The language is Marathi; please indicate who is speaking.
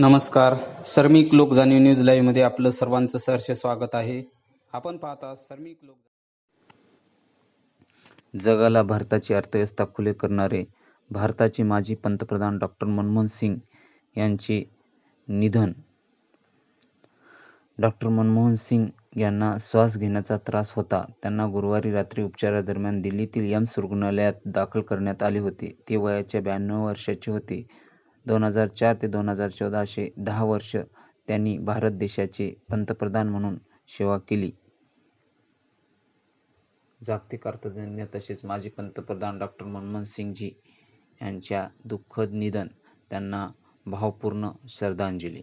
Speaker 1: नमस्कार. सर्मिक लोक जाणीव न्यूज लाईव्हमध्ये आपलं सर्वांचं सहर्ष स्वागत आहे. आपण पाहता सर्मिक लोक जगाला भारताची अर्थव्यवस्था खुले करणारे भारताचे माजी पंतप्रधान डॉक्टर मनमोहन सिंग यांचे निधन. डॉक्टर मनमोहन सिंग यांना श्वास घेण्याचा त्रास होता. त्यांना गुरुवारी रात्री उपचारादरम्यान दिल्लीतील एम्स रुग्णालयात दाखल करण्यात आले होते. ते वयाच्या ब्याण्णव वर्षाचे होते. दोन हजार चार ते दोन हजार चौदा असे दहा वर्ष त्यांनी भारत देशाचे पंतप्रधान म्हणून सेवा केली. जागतिक अर्थतज्ज्ञ तसेच माजी पंतप्रधान डॉक्टर मनमोहन सिंगजी यांच्या दुःखद निधन त्यांना भावपूर्ण श्रद्धांजली.